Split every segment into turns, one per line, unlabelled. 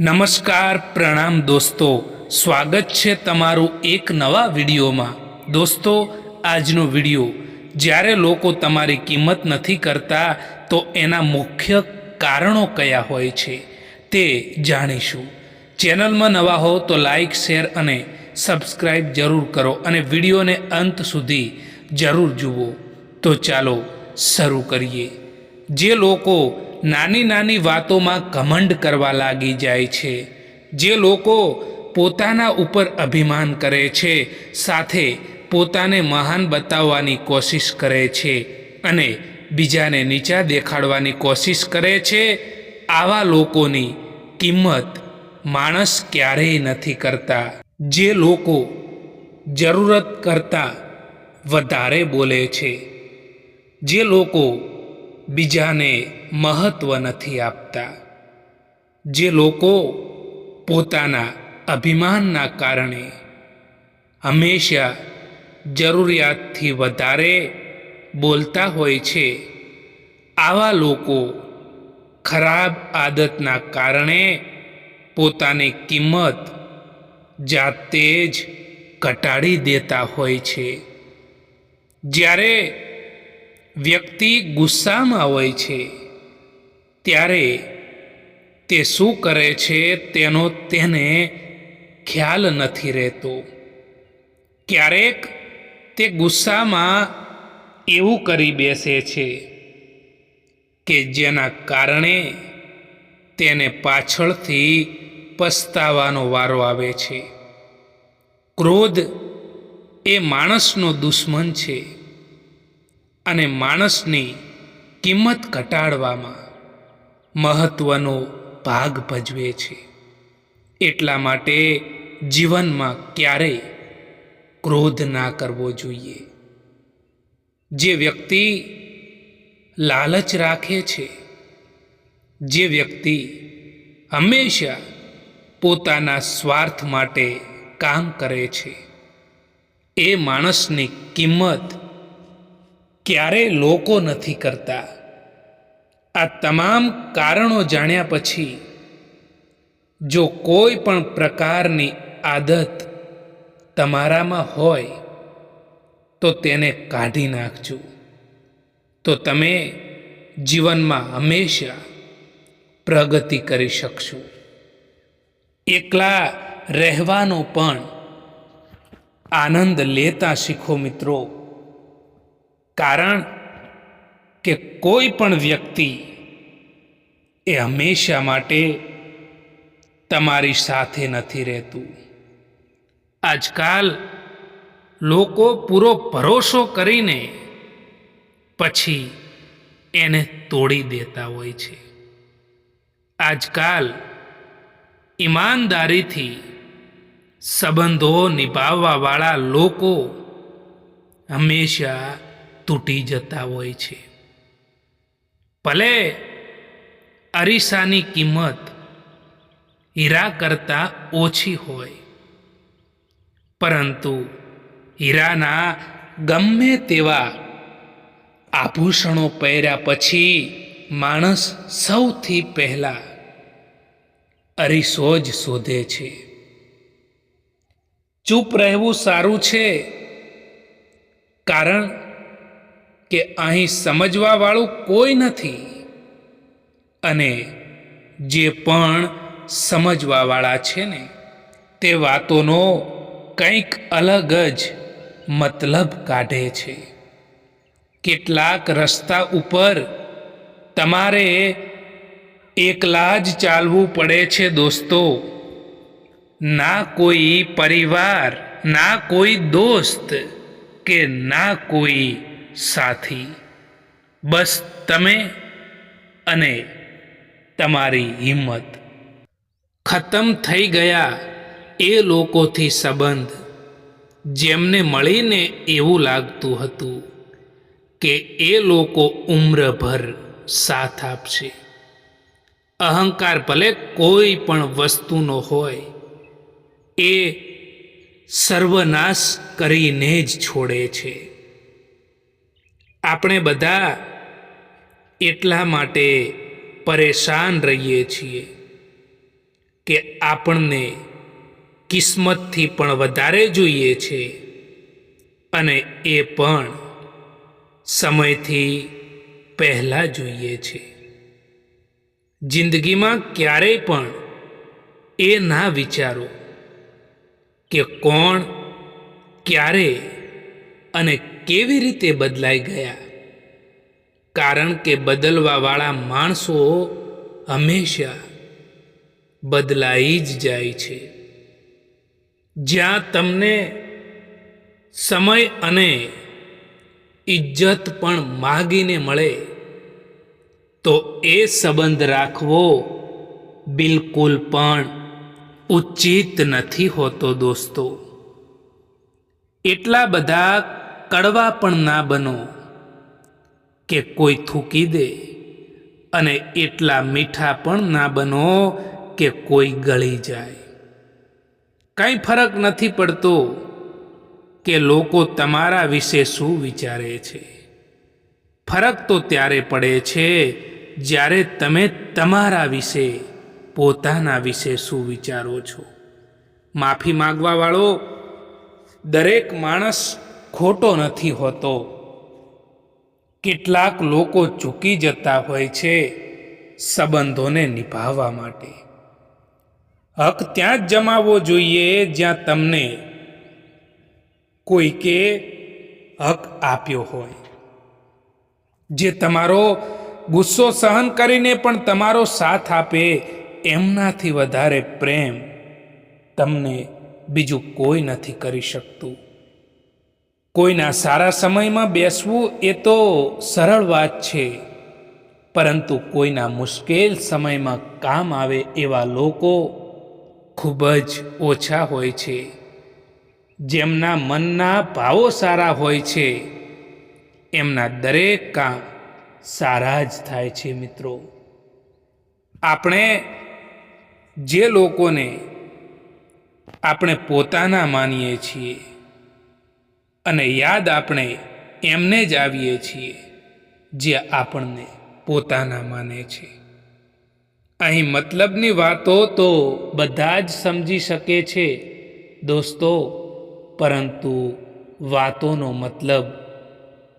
નમસ્કાર પ્રણામ દોસ્તો, સ્વાગત છે તમારું એક નવા વિડીયોમાં. દોસ્તો, આજનો વીડિયો, જ્યારે લોકો તમારી કિંમત નથી કરતા, તો એના મુખ્ય કારણો કયા હોય છે તે જાણીશું. ચેનલમાં નવા હો તો લાઈક, શેર અને સબસ્ક્રાઈબ જરૂર કરો અને વિડીયોને અંત સુધી જરૂર જુઓ. તો ચાલો શરૂ કરીએ. જે લોકો નાની નાની વાતોમાં ઘમંડ કરવા લાગી જાય છે, જે લોકો પોતાના ઉપર અભિમાન કરે છે, સાથે પોતાને મહાન બતાવવાની કોશિશ કરે છે અને બીજાને નીચા દેખાડવાની કોશિશ કરે છે, આવા લોકોની કિંમત માણસ ક્યારેય નથી કરતા. જે લોકો જરૂરત કરતાં વધારે બોલે છે, જે લોકો બીજાને મહત્ત્વ નથી આપતા. જે લોકો પોતાના અભિમાનના કારણે હંમેશા જરૂરિયાતથી વધારે બોલતા હોય છે, આવા લોકો ખરાબ આદતના કારણે પોતાની કિંમત જાતે જ ઘટાડી દેતા હોય છે. જ્યારે વ્યક્તિ ગુસ્સામાં હોય છે, ત્યારે તે શું કરે છે તેનો તેને ખ્યાલ નથી રહેતો. ક્યારેક તે ગુસ્સામાં એવું કરી બેસે છે કે જેના કારણે તેને પાછળથી પસ્તાવાનો વારો આવે છે. ક્રોધ એ માણસનો દુશ્મન છે. અને માણસની કિંમત ઘટાડવામાં મહત્ત્વનો ભાગ ભજવે છે. એટલા માટે જીવનમાં ક્યારેય ક્રોધ ના કરવો જોઈએ. જે વ્યક્તિ લાલચ રાખે છે, જે વ્યક્તિ હંમેશા પોતાના સ્વાર્થ માટે કામ કરે છે, એ માણસની કિંમત ક્યારેય લોકો નથી કરતા. આ તમામ કારણો જાણ્યા પછી, જો કોઈ પણ પ્રકારની આદત તમારામાં હોય, તો તેને કાઢી નાખજો. તો તમે જીવનમાં હંમેશા પ્રગતિ કરી શકશો. એકલા રહેવાનો પણ આનંદ લેતા શીખો મિત્રો. કારણ કે કોઈ પણ વ્યક્તિ એ હંમેશા માટે તમારી સાથે નથી રહેતું. આજકાલ લોકો પૂરો ભરોસો કરીને પછી એને તોડી દેતા હોય છે. આજકાલ ઈમાનદારીથી સંબંધો નિભાવવાવાળા લોકો હંમેશા તૂટી જતા હોય છે. ભલે અરીસાની કિંમત હીરા કરતાં ઓછી હોય, પરંતુ હીરાના ગમે તેવા આભૂષણો પહેર્યા પછી માણસ સૌથી પહેલાં અરીસો જ શોધે છે. ચૂપ રહેવું સારું છે, કારણ કે અહીં સમજવાવાળું કોઈ નથી. અને જે પણ સમજવાવાળા છે ને, તે વાતોનો કંઈક અલગ જ મતલબ કાઢે છે. કેટલાક રસ્તા ઉપર તમારે એકલા જ ચાલવું પડે છે દોસ્તો. ના કોઈ પરિવાર, ના કોઈ દોસ્ત કે ના કોઈ સાથી. બસ તમે અને તમારી હિંમત. ખતમ થઈ ગયા એ લોકોથી સંબંધ. જેમને મળીને એવું લાગતું હતું કે એ લોકો ઉમ્રભર સાથ આપશે. અહંકાર ભલે કોઈ પણ વસ્તુનો હોય, એ સર્વનાશ કરીને જ છોડે છે. આપણે બધા એટલા માટે પરેશાન રહીએ છીએ કે આપણને કિસ્મતથી પણ વધારે જોઈએ છે અને એ પણ સમયથી પહેલાં જોઈએ છે. જિંદગીમાં ક્યારેય પણ એ ના વિચારો કે કોણ, ક્યારે અને કેવી રીતે બદલાઈ ગયા? કારણ કે બદલવાવાળા માણસો હંમેશા બદલાઈ જ જાય છે. જ્યાં તમને સમય અને ઇજ્જત પણ માગીને મળે, તો એ સંબંધ રાખવો બિલકુલ પણ ઉચિત નથી હોતો દોસ્તો. એટલા બધા કડવા પણ ના બનો કે કોઈ થૂકી દે અને એટલા મીઠા પણ ના બનો કે કોઈ ગળી જાય. કાંઈ ફરક નથી પડતો કે લોકો તમારા વિશે શું વિચારે છે. ફરક તો ત્યારે પડે છે જ્યારે તમે તમારા વિશે, પોતાના વિશે શું વિચારો છો. માફી માગવાવાળો, દરેક માણસ ખોટો નથી હોતો. કેટલાક લોકો ચૂકી જતા હોય છે સંબંધોને નિભાવવા માટે. હક ત્યાં જ જમાવવો જોઈએ જ્યાં તમને કોઈકે હક આપ્યો હોય. જે તમારો ગુસ્સો સહન કરીને પણ તમારો સાથ આપે એમનાથી વધારે પ્રેમ તમને બીજું કોઈ નથી કરી શકતું. કોઈના સારા સમયમાં બેસવું એ તો સરળ વાત છે. પરંતુ કોઈના મુશ્કેલ સમયમાં કામ આવે એવા લોકો ખૂબ જ ઓછા હોય છે. જેમના મનના ભાવો સારા હોય છે. એમના દરેક કામ સારા જ થાય છે મિત્રો. આપણે જે લોકોને આપણે પોતાના માનીએ છીએ અને યાદ આપણે એમને જ આવીએ છીએ, જે આપણને પોતાના માને છે. અહીં મતલબની વાતો તો બધા જ સમજી શકે છે, દોસ્તો, પરંતુ વાતોનો મતલબ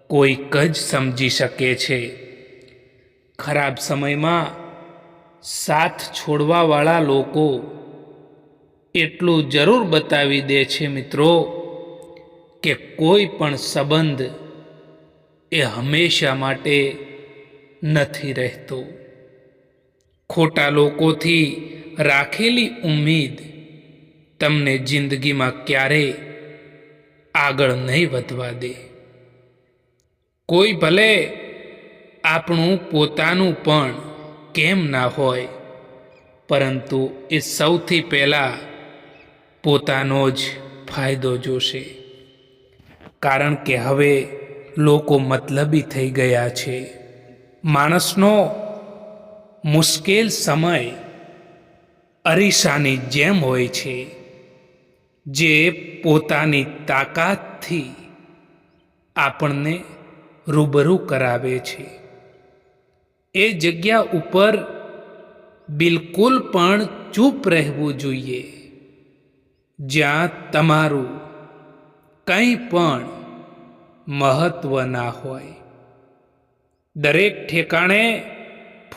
કોઈક જ સમજી શકે છે. ખરાબ સમયમાં સાથ છોડવાવાળા લોકો એટલું જરૂર બતાવી દે છે મિત્રો કે કોઈ પણ સંબંધ એ હંમેશા માટે નથી રહેતો. ખોટા લોકોથી રાખેલી ઉમ્મીદ તમને જિંદગીમાં ક્યારેય આગળ નહીં વધવા દે. કોઈ ભલે આપણું પોતાનું પણ કેમ ના હોય, પરંતુ એ સૌથી પહેલાં પોતાનો જ ફાયદો જોશે. કારણ કે હવે લોકો મતલબી થઈ ગયા છે. માણસનો મુશ્કેલ સમય અરીસાની જેમ હોય છે, જે પોતાની તાકાતથી આપણને રૂબરૂ કરાવે છે. એ જગ્યા ઉપર બિલકુલ પણ ચૂપ રહેવું જોઈએ. જ્યાં તમારું કંઈ પણ મહત્વ ના હોય. દરેક ઠેકાણે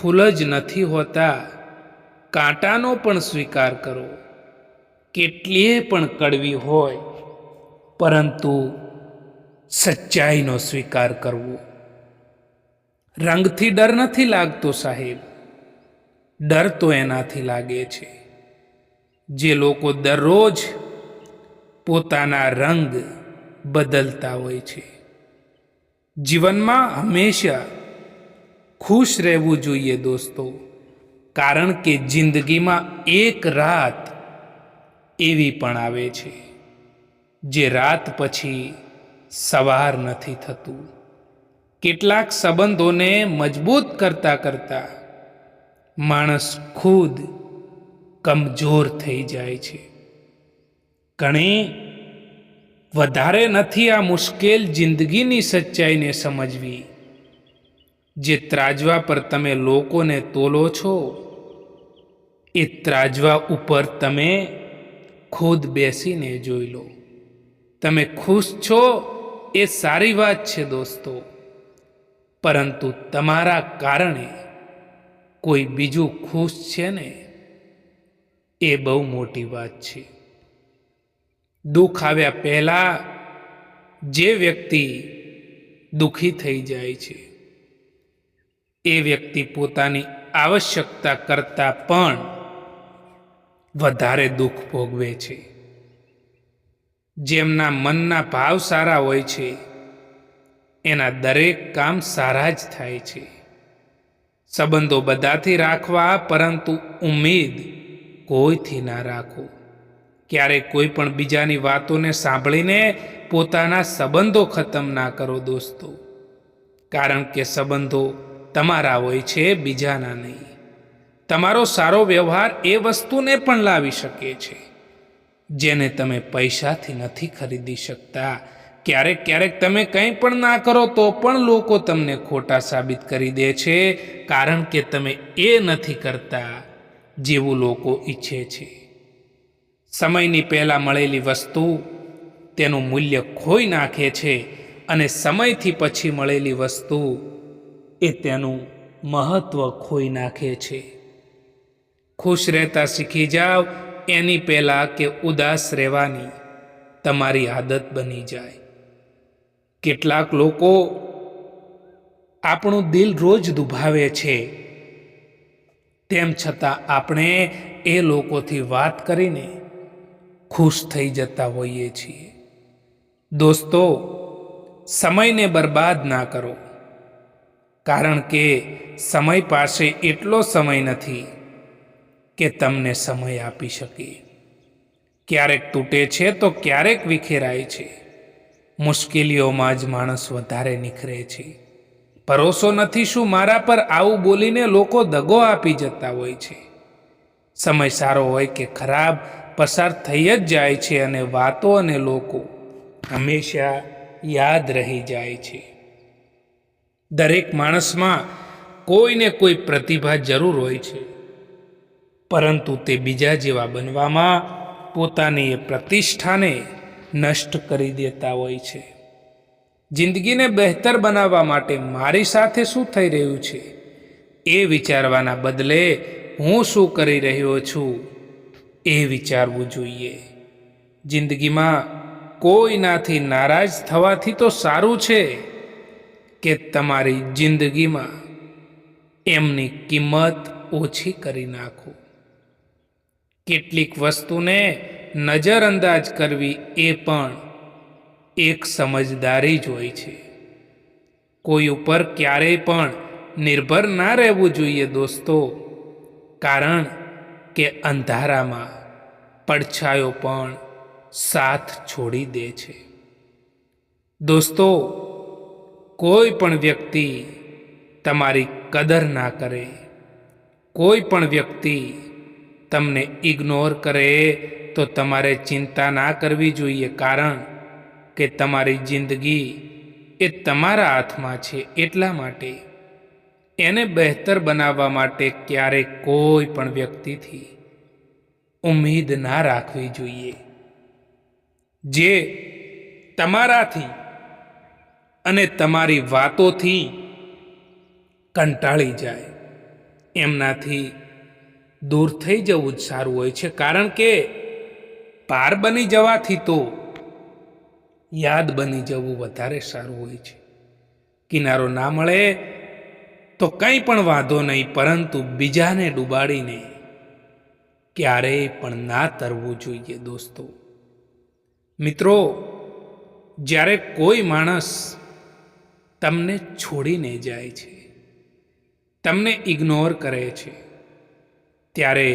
ફૂલ જ નથી હોતા. કાંટાનો પણ સ્વીકાર કરો. કેટલીય પણ કડવી હોય, પરંતુ સચ્ચાઈનો સ્વીકાર કરવો. રંગથી ડર નથી લાગતો સાહેબ. ડર તો એનાથી લાગે છે. જે લોકો દરરોજ પોતાના રંગ બદલતા હોય છે. જીવનમાં હંમેશા ખુશ રહેવું જોઈએ દોસ્તો, કારણ કે જિંદગીમાં એક રાત એવી પણ આવે છે, જે રાત પછી સવાર નથી થતું. કેટલાક સંબંધોને મજબૂત કરતા કરતાં માણસ ખુદ કમજોર થઈ જાય છે. ઘણી વધારે નથી આ મુશ્કેલ જિંદગીની સચ્ચાઈને સમજવી. જે ત્રાજવા પર તમે લોકોને તોલો છો, એ ત્રાજવા ઉપર તમે ખુદ બેસીને જોઈ લો. તમે ખુશ છો, એ સારી વાત છે દોસ્તો. પરંતુ તમારા કારણે કોઈ બીજું ખુશ છે ને? એ બહુ મોટી વાત છે. દુઃખ આવ્યા પહેલાં જે વ્યક્તિ દુઃખી થઈ જાય છે, એ વ્યક્તિ પોતાની આવશ્યકતા કરતાં પણ વધારે દુઃખ ભોગવે છે. જેમના મનના ભાવ સારા હોય છે, એના દરેક કામ સારા જ થાય છે. સંબંધો બધાથી રાખવા, પરંતુ ઉમેદ કોઈથી ના રાખો. ક્યારેક કોઈ પણ બીજાની વાતોને સાંભળીને પોતાના સંબંધો ખતમ ના કરો દોસ્તો. કારણ કે સંબંધો તમારા હોય છે, બીજાના નહીં. તમારો સારો વ્યવહાર એ વસ્તુને પણ લાવી શકે છે. જેને તમે પૈસાથી નથી ખરીદી શકતા. ક્યારેક ક્યારેક તમે કંઈ પણ ના કરો તો પણ લોકો તમને ખોટા સાબિત કરી દે છે, કારણ કે તમે એ નથી કરતા જેવું લોકો ઈચ્છે છે. સમયની પહેલાં મળેલી વસ્તુ તેનું મૂલ્ય ખોઈ નાખે છે અને સમયથી પછી મળેલી વસ્તુ એ તેનું મહત્ત્વ ખોઈ નાખે છે. ખુશ રહેતા શીખી જાઓ એની પહેલાં કે ઉદાસ રહેવાની તમારી આદત બની જાય. કેટલાક લોકો આપણું દિલ રોજ દુભાવે છે. તેમ છતાં આપણે એ લોકોથી વાત કરીને ખુશ થઈ જતા હોઈએ છીએ. દોસ્તો, સમયને બરબાદ ના કરો. કારણ કે સમય પાસે એટલો સમય નથી કે તમને સમય આપી શકે. ક્યારેક તૂટે છે તો ક્યારેક વિખેરાય છે. મુશ્કેલીઓમાં જ માણસ વધારે નિખરે છે. ભરોસો નથી શું મારા પર આવું બોલીને લોકો દગો આપી જતા હોય છે. સમય સારો હોય કે ખરાબ પસાર થઈ જ જાય છે અને વાતો અને લોકો હંમેશા યાદ રહી જાય છે. દરેક માણસમાં કોઈને કોઈ પ્રતિભા જરૂર હોય છે. પરંતુ તે બીજા જેવા બનવામાં પોતાની એ પ્રતિષ્ઠાને નષ્ટ કરી દેતા હોય છે. જિંદગીને બહેતર બનાવવા માટે મારી સાથે શું થઈ રહ્યું છે? એ વિચારવાના બદલે હું શું કરી રહ્યો છું? એ વિચારવું જોઈએ. જિંદગીમાં કોઈનાથી નારાજ થવાથી તો સારું છે કે તમારી જિંદગીમાં એમની કિંમત ઓછી કરી નાખો. કેટલીક વસ્તુને નજરઅંદાજ કરવી એ પણ એક સમજદારી જ હોય છે. કોઈ ઉપર ક્યારેય પણ નિર્ભર ના રહેવું જોઈએ દોસ્તો, કારણ કે અંધારામાં પડછાયો પણ સાથ છોડી દે છે. દોસ્તો, કોઈ પણ વ્યક્તિ તમારી કદર ના કરે, કોઈ પણ વ્યક્તિ તમને ઇગ્નોર કરે તો તમારે ચિંતા ના કરવી જોઈએ કારણ કે તમારી જિંદગી એ તમારા હાથમાં છે એટલા માટે એને બહેતર બનાવવા માટે ક્યારેક કોઈ પણ વ્યક્તિથી ઉમ્મીદ ના રાખવી જોઈએ. જે તમારાથી અને તમારી વાતોથી કંટાળી જાય. એમનાથી દૂર થઈ જવું જ સારું હોય છે. કારણ કે પાર બની જવાથી તો યાદ બની જવું વધારે સારું હોય છે. કિનારો ના મળે તો કંઈ પણ વાંધો નહીં, પરંતુ બીજાને ડૂબાડીને ક્યારેય પણ ના તરવું જોઈએ દોસ્તો. મિત્રો, જ્યારે કોઈ માણસ તમને છોડીને જાય છે, તમને ઇગ્નોર કરે છે, ત્યારે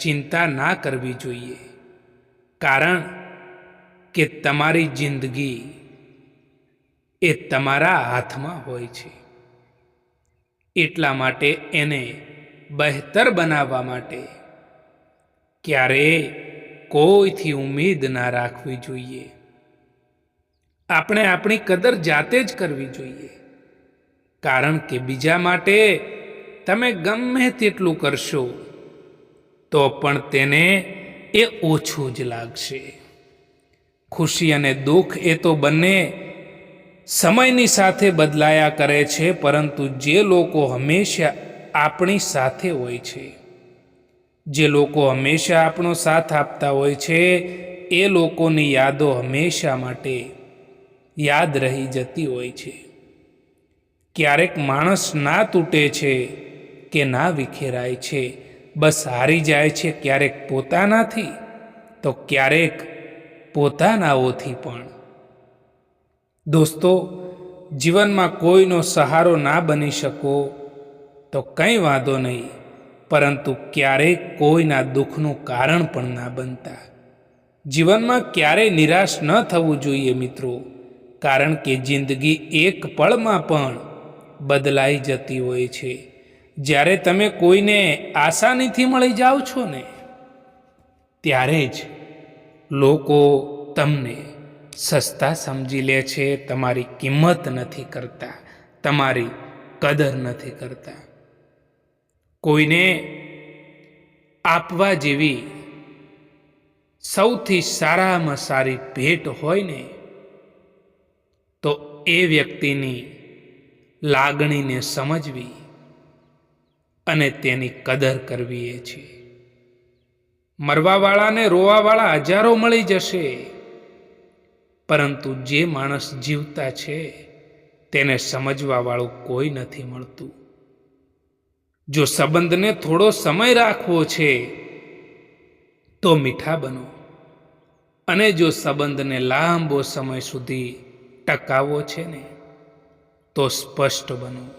ચિંતા ના કરવી જોઈએ, કારણ કે તમારી જિંદગી એ તમારા હાથમાં હોય છે. એટલા માટે એને બહેતર બનાવવા માટે. ક્યારેય કોઈથી ઉમેદ ના રાખવી જોઈએ? આપણે આપણી કદર જાતે જ કરવી જોઈએ. કારણ કે બીજા માટે તમે ગમે તેટલું કરશો, તો પણ તેને એ ઓછું જ લાગશે. ખુશી અને દુઃખ એ તો બંને સમયની સાથે બદલાયા કરે છે, પરંતુ જે લોકો હંમેશા આપણી સાથે હોય છે, જે લોકો હંમેશા આપણો સાથ આપતા હોય છે, એ લોકોની યાદો હંમેશા માટે યાદ રહી જતી હોય છે. ક્યારેક માણસ ના તૂટે છે કે ના વિખેરાય છે, બસ હારી જાય છે ક્યારેક પોતાનાથી, તો ક્યારેક પોતાનાઓથી પણ. દોસ્તો, જીવનમાં કોઈનો સહારો ના બની શકો તો કંઈ વાંધો નહીં, પરંતુ ક્યારેય કોઈના દુઃખનું કારણ પણ ના બનતા. જીવનમાં ક્યારેય નિરાશ ન થવું જોઈએ મિત્રો, કારણ કે જિંદગી એક પળમાં પણ બદલાઈ જતી હોય છે. જ્યારે તમે કોઈને આસાનીથી મળી જાઓ છો ને, ત્યારે જ લોકો તમને સસ્તા સમજી લે છે, તમારી કિંમત નથી કરતા, તમારી કદર નથી કરતા. કોઈને આપવા જેવી સૌથી સારામાં સારી ભેટ હોય ને, તો એ વ્યક્તિની લાગણીને સમજવી અને તેની કદર કરવી એ છે. મરવાવાળાને રોવાવાળા હજારો મળી જશે. પરંતુ જે માણસ જીવતા છે, તેને સમજવાવાળું કોઈ નથી મળતું. જો સંબંધને થોડો સમય રાખવો છે, તો મીઠા બનો. અને જો સંબંધને લાંબો સમય સુધી ટકાવવો છે ને, તો સ્પષ્ટ બનો.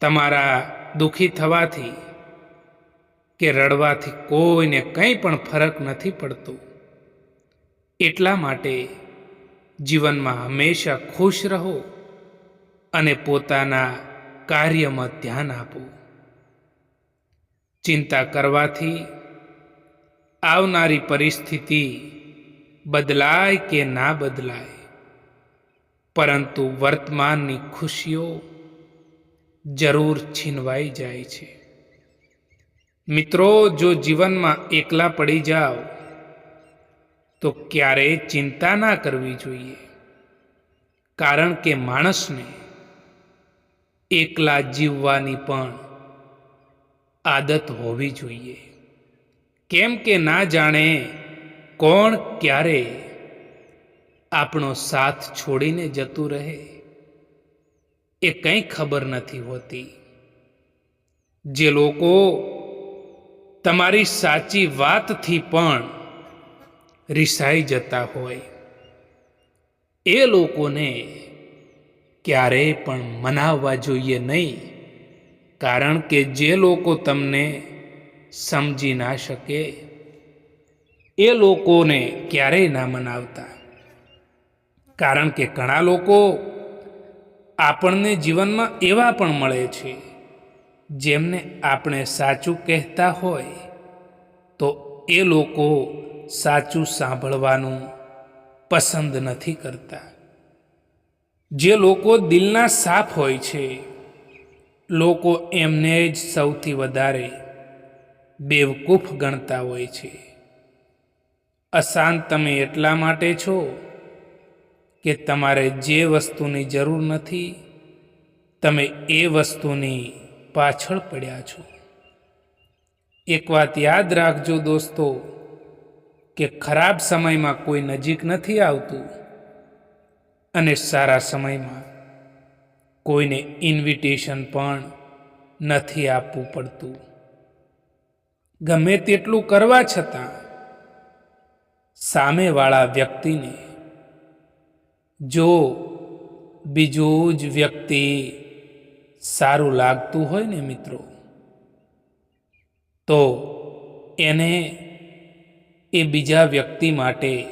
તમારા દુઃખી થવાથી કે રડવાથી કોઈને કંઈ પણ ફરક નથી પડતો. એટલા માટે જીવનમાં હંમેશા ખુશ રહો અને પોતાના કાર્યમાં ધ્યાન આપો. ચિંતા કરવાથી આવનારી પરિસ્થિતિ બદલાય કે ના બદલાય, પરંતુ વર્તમાનની ખુશીઓ જરૂર છીનવાઈ જાય છે. મિત્રો, જો જીવનમાં એકલા પડી જાઓ તો ક્યારેય ચિંતા ના કરવી જોઈએ. કારણ કે માણસને એકલા જીવવાની પણ આદત હોવી જોઈએ. કેમ કે ના જાણે કોણ ક્યારે આપણો સાથ છોડીને જતું રહે, એ કંઈ ખબર નથી હોતી. જે લોકો તમારી સાચી વાતથી પણ રિસાઈ જતા હોય. એ લોકોને ક્યારેય પણ મનાવવા જોઈએ નહીં, કારણ કે જે લોકો તમને સમજી ના શકે, એ લોકોને ક્યારેય ના મનાવતા. કારણ કે ઘણા લોકો આપણને જીવનમાં એવા પણ મળે છે, જેમને આપણે સાચું કહેતા હોય, તો એ લોકો સાચું સાંભળવાનું પસંદ નથી કરતા. જે લોકો દિલના સાફ હોય છે, લોકો એમને જ સૌથી વધારે બેવકૂફ ગણતા હોય છે. અશાંત તમે એટલા માટે છો કે તમારે જે વસ્તુની જરૂર નથી, તમે એ વસ્તુની પાછળ પડ્યા છો. એક વાત યાદ રાખજો દોસ્તો કે ખરાબ સમયમાં કોઈ નજીક નથી આવતું અને સારા સમયમાં કોઈને ઇન્વિટેશન પણ નથી આપવું પડતું. ગમે તેટલું કરવા છતાં સામેવાળા વ્યક્તિને જો બીજું જ વ્યક્તિ સારું લાગતું હોય ને મિત્રો, તો એને એ બીજા વ્યક્તિ માટે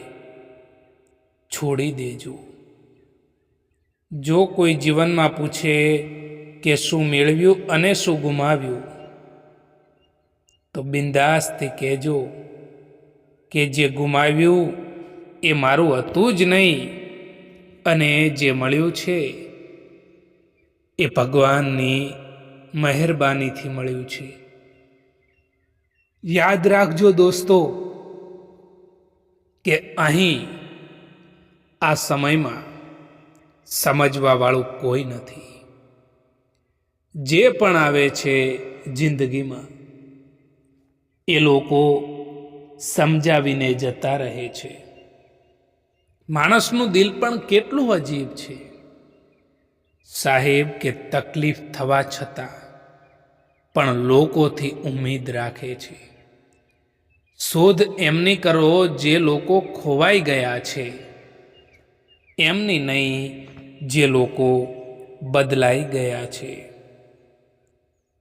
છોડી દેજો. જો કોઈ જીવનમાં પૂછે કે શું મેળવ્યું અને શું ગુમાવ્યું, તો બિંદાસથી કહેજો કે જે ગુમાવ્યું એ મારું હતું જ નહીં અને જે મળ્યું છે એ ભગવાનની મહેરબાનીથી મળ્યું છે. યાદ રાખજો દોસ્તો કે અહીં આ સમયમાં સમજવાવાળું કોઈ નથી. જે પણ આવે છે જિંદગીમાં, એ લોકો સમજાવીને જતા રહે છે. માણસનું દિલ પણ કેટલું અજીબ છે. સાહેબ, કે તકલીફ થવા છતાં પણ લોકોથી ઉમેદ રાખે છે. શોધ એમની કરો જે લોકો ખોવાઈ ગયા છે. એમની નહીં, જે લોકો બદલાઈ ગયા છે.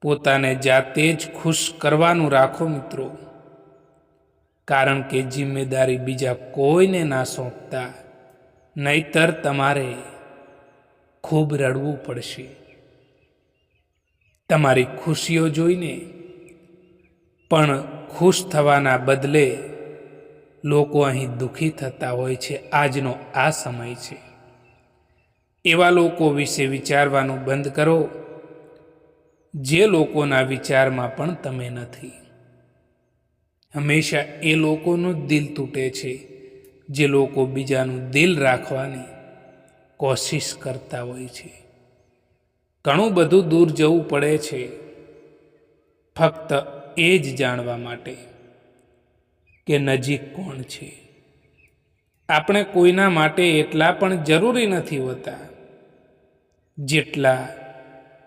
પોતાને જાતે જ ખુશ કરવાનું રાખો મિત્રો. કારણ કે જિમ્મેદારી બીજા કોઈને ના સોંપતા, નહીતર તમારે ખૂબ રડવું પડશે. તમારી ખુશીઓ જોઈને પણ ખુશ થવાના બદલે લોકો અહીં દુઃખી થતા હોય છે. આજનો આ સમય છે. એવા લોકો વિશે વિચારવાનું બંધ કરો. જે લોકોના વિચારમાં પણ તમે નથી. હંમેશા એ લોકોનું દિલ તૂટે છે, જે લોકો બીજાનું દિલ રાખવાની કોશિશ કરતા હોય છે. ઘણું બધું દૂર જવું પડે છે. ફક્ત એ જ જાણવા માટે કે નજીક કોણ છે. આપણે કોઈના માટે એટલા પણ જરૂરી નથી હોતા જેટલા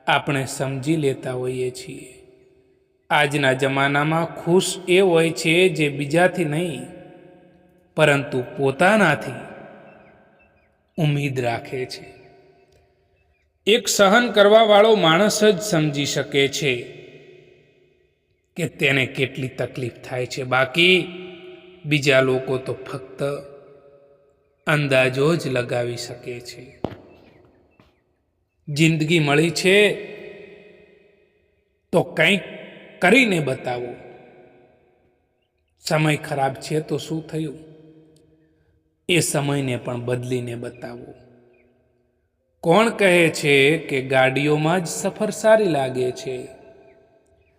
આપણે સમજી લેતા હોઈએ છીએ. આજના જમાનામાં ખુશ એ હોય છે જે બીજાથી નહીં, પરંતુ પોતાનાથી ઉમ્મીદ રાખે છે. એક સહન કરવાવાળો માણસ જ સમજી શકે છે કે તેને કેટલી તકલીફ થાય છે. બાકી બીજા લોકો તો ફક્ત અંદાજો જ લગાવી શકે છે. જિંદગી મળી છે તો કંઈક કરીને બતાવો. સમય ખરાબ છે તો શું થયું? એ સમયને પણ બદલીને બતાવો. કોણ કહે છે કે ગાડીઓમાં જ સફર સારી લાગે છે?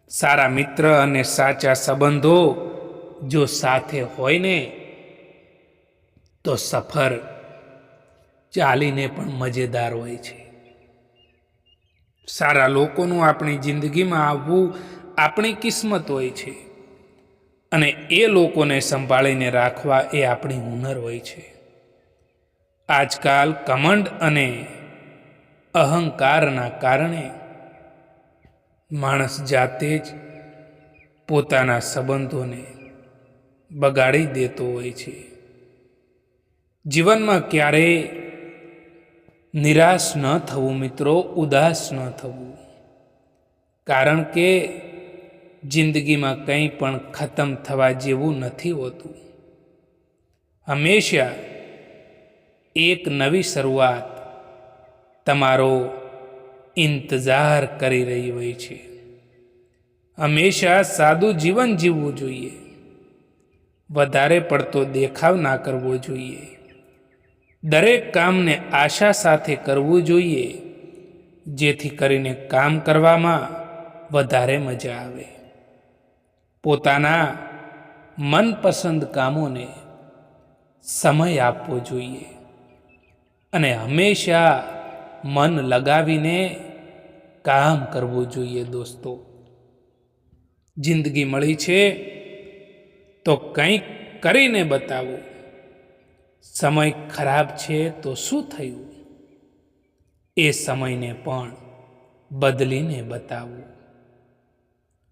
સારા મિત્ર અને સાચા સંબંધો જો સાથે હોય ને, તો સફર ચાલીને પણ મજેદાર હોય છે. સારા લોકોનું આપણી જિંદગીમાં આવવું આપણી કિસ્મત હોય છે અને એ લોકોને સંભાળીને રાખવા એ આપણી હુનર હોય છે. આજકાલ કમંડ અને અહંકારના કારણે માણસ જાતે જ પોતાના સંબંધોને બગાડી દેતો હોય છે. જીવનમાં ક્યારેય નિરાશ ન થવું મિત્રો, ઉદાસ ન થવું. કારણ કે જિંદગીમાં કંઈ પણ ખતમ થવા જેવું નથી હોતું. હંમેશા એક નવી શરૂઆત તમારો ઇંતજાર કરી રહી હોય છે. હંમેશા સાદું જીવન જીવવું જોઈએ. વધારે પડતો દેખાવ ના કરવો જોઈએ. દરેક કામને આશા સાથે કરવું જોઈએ, જેથી કરીને કામ કરવામાં વધારે મજા આવે. પોતાના મનપસંદ કામોને સમય આપવો જોઈએ. અને હંમેશા મન લગાવીને કામ કરવું જોઈએ દોસ્તો. જિંદગી મળી છે તો કંઈક કરીને બતાવો. સમય ખરાબ છે તો શું થયું? એ સમયને પણ બદલીને બતાવો.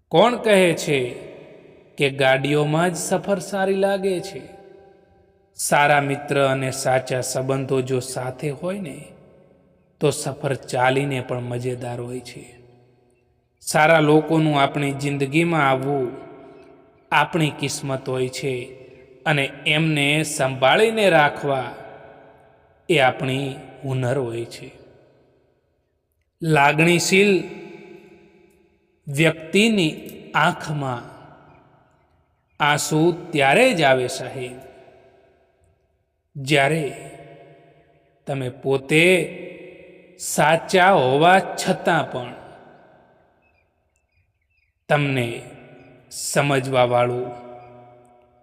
કોણ કહે છે કે ગાડીઓમાં જ સફર સારી લાગે છે? સારા મિત્ર અને સાચા સંબંધો જો સાથે હોય ને તો સફર ચાલીને પણ મજેદાર હોય છે. સારા લોકોનું આપણી જિંદગીમાં આવવું આપણી કિસ્મત હોય છે અને એમને સંભાળીને રાખવા એ આપણી હુનર હોય છે. લાગણીશીલ વ્યક્તિની આંખમાં આંસુ ત્યારે જ આવે સાહેબ. જ્યારે તમે પોતે સાચા હોવા છતાં પણ તમને સમજવાવાળું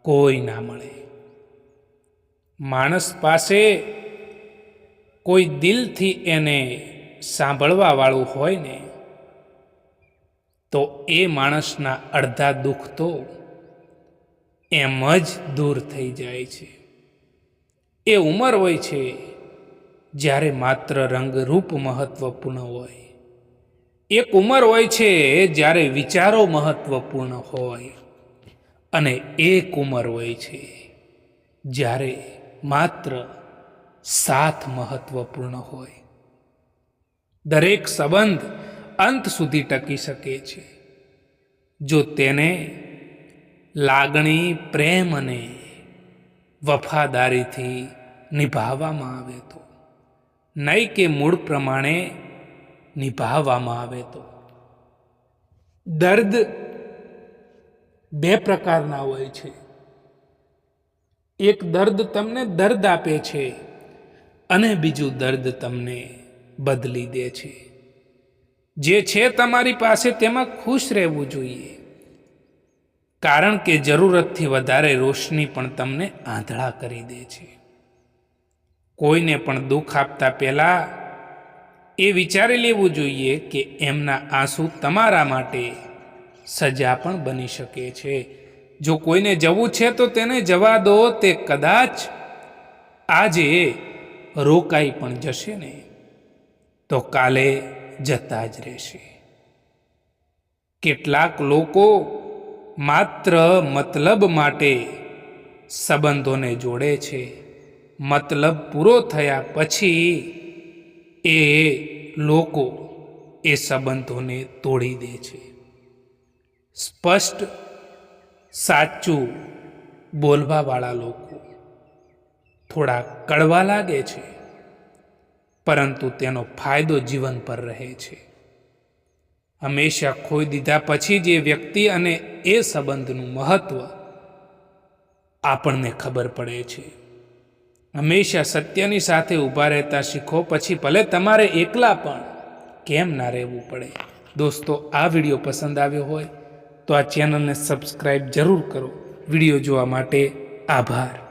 કોઈ ના મળે. માણસ પાસે કોઈ દિલથી એને સાંભળવાવાળું હોય ને, તો એ માણસના અડધા દુઃખ તો એમ જ દૂર થઈ જાય છે. એ ઉંમર હોય છે જ્યારે માત્ર રંગરૂપ મહત્વપૂર્ણ હોય. એક ઉંમર હોય છે જ્યારે વિચારો મહત્વપૂર્ણ હોય. અને એક ઉંમર હોય છે જ્યારે માત્ર સાથ મહત્વપૂર્ણ હોય. દરેક સંબંધ અંત સુધી ટકી શકે છે. જો તેને લાગણી, પ્રેમ અને વફાદારીથી નિભાવવામાં આવે તો. નહીં કે મૂળ પ્રમાણે નિભાવવામાં આવે તો. દર્દ બે પ્રકારના હોય છે. એક દર્દ તમને દર્દ આપે છે અને બીજું દર્દ તમને બદલી દે છે. જે છે તમારી પાસે તેમાં ખુશ રહેવું જોઈએ. કારણ કે જરૂરતથી વધારે રોશની પણ તમને આંધળા કરી દે છે. કોઈને પણ દુઃખ આપતા પહેલાં એ વિચારી લેવું જોઈએ કે એમના આંસુ તમારા માટે સજા પણ બની શકે છે. જો કોઈને જવું છે તો તેને જવા દો, તે કદાચ આજે રોકાઈ પણ જશે ને. તો કાલે જતા જ રહેશે. કેટલાક લોકો માત્ર મતલબ માટે સંબંધોને જોડે છે. મતલબ પૂરો થયા પછી એ લોકો એ સંબંધોને તોડી દે છે. સ્પષ્ટ, સાચું બોલવાવાળા લોકો થોડા કડવા લાગે છે, પરંતુ તેનો ફાયદો જીવન પર રહે છે. હંમેશા ખોઈ દીધા પછી જે વ્યક્તિ અને એ સંબંધનું મહત્વ આપણને ખબર પડે છે. હંમેશા સત્યની સાથે ઊભા રહેતા શીખો, પછી ભલે તમારે એકલા પણ કેમ ના રહેવું પડે? દોસ્તો, આ વીડિયો પસંદ આવ્યો હોય તો આ ચેનલને સબસ્ક્રાઈબ જરૂર કરો. વીડિયો જોવા માટે આભાર.